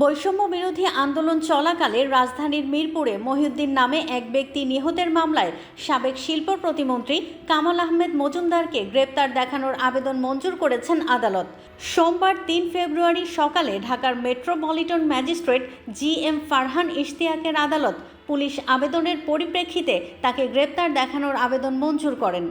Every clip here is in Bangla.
বৈষম্য বিরোধী আন্দোলন চলাকালে রাজধানীর মিরপুরে মহিউদ্দিন নামে এক ব্যক্তি নিহতের মামলায় সাবেক শিল্প প্রতিমন্ত্রী কামাল আহমেদ মজুমদারকে গ্রেপ্তার দেখানোর আবেদন মঞ্জুর করেছেন আদালত। সোমবার তিন ফেব্রুয়ারি সকালে ঢাকার metropolitan magistrate G M Farhan ইশতিয়াকের আদালত পুলিশ আবেদনের পরিপ্রেক্ষিতে তাকে গ্রেপ্তার দেখানোর আবেদন মঞ্জুর করেন।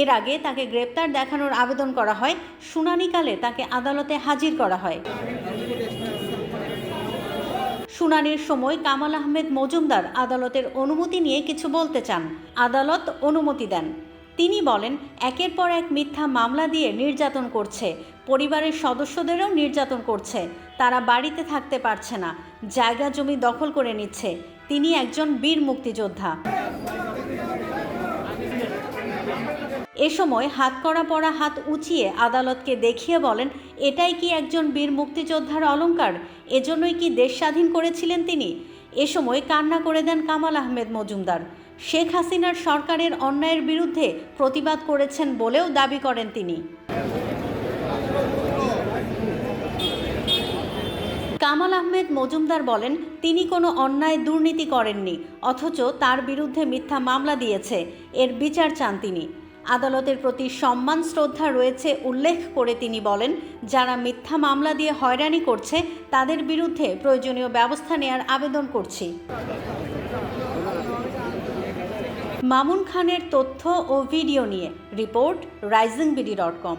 এর আগে তাকে গ্রেপ্তার দেখানোর আবেদন করা হয়, শুনানিকালে তাকে আদালতে হাজির করা হয়। শুনানির সময় কামাল আহমেদ মজুমদার আদালতের অনুমতি নিয়ে কিছু বলতে চান। আদালত অনুমতি দেন। তিনি বলেন, একের পর এক মিথ্যা মামলা দিয়ে নির্যাতন করছে। পরিবারের সদস্যদেরও নির্যাতন করছে। তারা বাড়িতে থাকতে পারছে না। জায়গা জমি দখল করে নিচ্ছে। তিনি একজন বীর মুক্তিযোদ্ধা। এ সময় হাত করা পড়া হাত উঁচিয়ে আদালতকে দেখিয়ে বলেন, এটাই কি একজন বীর মুক্তিযোদ্ধার অলংকার? এজন্যই কি দেশ স্বাধীন করেছিলেন তিনি? এ সময় কান্না করে দেন কামাল আহমেদ মজুমদার। শেখ হাসিনার সরকারের অন্যায়ের বিরুদ্ধে প্রতিবাদ করেছেন বলেও দাবি করেন তিনি। কামাল আহমেদ মজুমদার বলেন, তিনি কোনো অন্যায় দুর্নীতি করেননি, অথচ তার বিরুদ্ধে মিথ্যা মামলা দিয়েছে, এর বিচার চান তিনি। আদালতের প্রতি সম্মান, শ্রদ্ধা রয়েছে উল্লেখ করে তিনি বলেন, যারা মিথ্যা মামলা দিয়ে হয়রানি করছে, তাদের বিরুদ্ধে প্রয়োজনীয় ব্যবস্থা নেয়ার আবেদন করছি। মামুন খানের তথ্য ও ভিডিও নিয়ে report, Rising BD dot com.